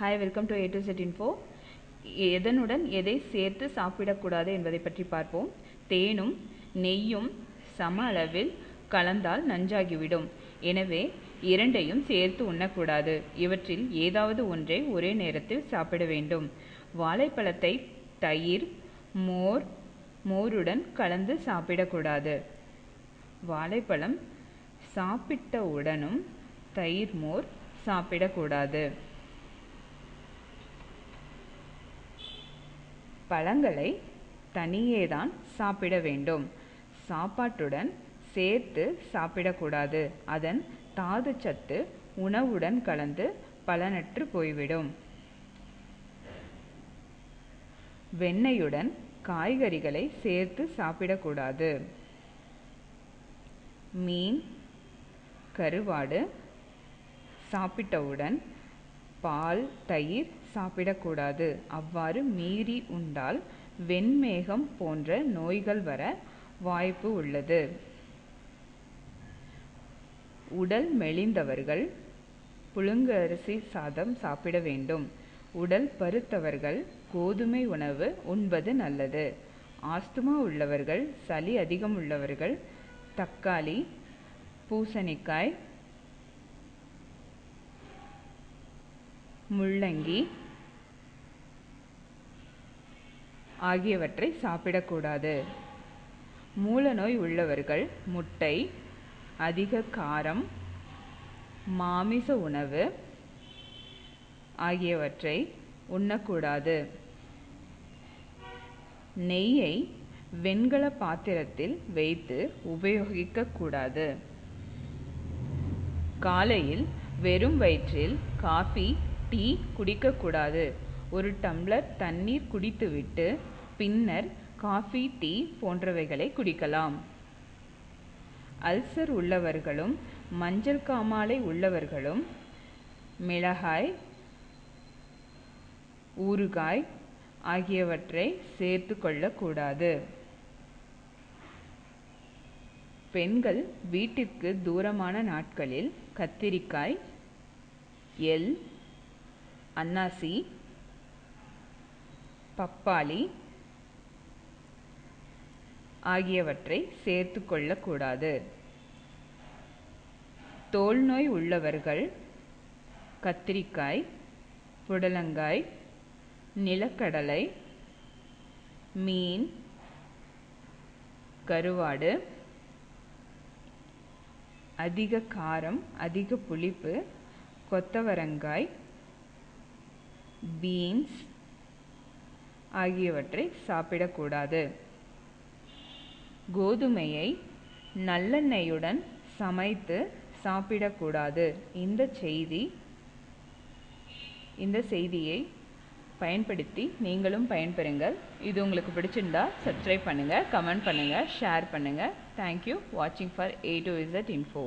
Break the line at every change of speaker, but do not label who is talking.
Hi welcome to A to Z info எதனுடன் எதை சேர்த்து சாப்பிடக்கூடாது என்பதை பற்றி பார்ப்போம். தேனும் நெய்யும் சம அளவில் கலந்தால் நஞ்சாகிவிடும். எனவே இரண்டையும் சேர்த்து உண்ணக்கூடாது. இவற்றில் ஏதாவது ஒன்றை ஒரே நேரத்தில் சாப்பிட வேண்டும். வாழைப்பழத்தை தயிர் மோர் மோருடன் கலந்து சாப்பிடக்கூடாது. வாழைப்பழம் சாப்பிட்ட உடனும் தயிர் மோர் சாப்பிடக்கூடாது. பழங்களை தனியே தான் சாப்பிட வேண்டும். சாப்பாட்டுடன் சேர்த்து சாப்பிடக்கூடாது. அதன் தாது சத்து உணவுடன் கலந்து பலனற்று போய்விடும். வெண்ணெயுடன் காய்கறிகளை சேர்த்து சாப்பிடக்கூடாது. மீன் கருவாடு சாப்பிட்டவுடன் பால் தயிர் சாப்பிடக்கூடாது. அவ்வாறு மீறி உண்டால் வெண்மேகம் போன்ற நோய்கள் வர வாய்ப்பு உள்ளது. உடல் மெலிந்தவர்கள் புழுங்கரிசி சாதம் சாப்பிட வேண்டும். உடல் பருத்தவர்கள் கோதுமை உணவு உண்பது நல்லது. ஆஸ்துமா உள்ளவர்கள் சளி அதிகம் உள்ளவர்கள் தக்காளி பூசணிக்காய் முள்ளங்கி ஆகியவற்றை சாப்பிடக்கூடாது. மூலநோய் உள்ளவர்கள் முட்டை அதிக காரம் மாமிச உணவு ஆகியவற்றை உண்ணக்கூடாது. நெய்யை வெண்கல பாத்திரத்தில் வைத்து உபயோகிக்கக்கூடாது. காலையில் வெறும் வயிற்றில் காஃபி டீ குடிக்கக்கூடாது. ஒரு டம்ளர் தண்ணீர் குடித்துவிட்டு பின்னர் காஃபி டீ போன்றவைகளை குடிக்கலாம். அல்சர் உள்ளவர்களும் மஞ்சள் காமாலை உள்ளவர்களும் மிளகாய் ஊறுகாய் ஆகியவற்றை சேர்த்து கொள்ளக்கூடாது. பெண்கள் வீட்டிற்கு தூரமான நாட்களில் கத்திரிக்காய் எள் அன்னாசி பப்பாளி ஆகியவற்றை சேர்த்து கொள்ளக்கூடாது. தோல் நோய் உள்ளவர்கள் கத்திரிக்காய் புடலங்காய் நிலக்கடலை மீன் கருவாடு அதிக காரம் அதிக புளிப்பு கொத்தவரங்காய் பீன்ஸ் ஆகியவற்றை சாப்பிடக்கூடாது. கோதுமையை நல்லெண்ணெயுடன் சமைத்து சாப்பிடக்கூடாது. இந்த செய்தி இந்த செய்தியை பயன்படுத்தி நீங்களும் பயன்பெறுங்கள். இது உங்களுக்கு பிடிச்சிருந்தா சப்ஸ்கிரைப் பண்ணுங்கள் கமெண்ட் பண்ணுங்கள் ஷேர் பண்ணுங்கள் தேங்க்யூ வாட்சிங் for A to Z info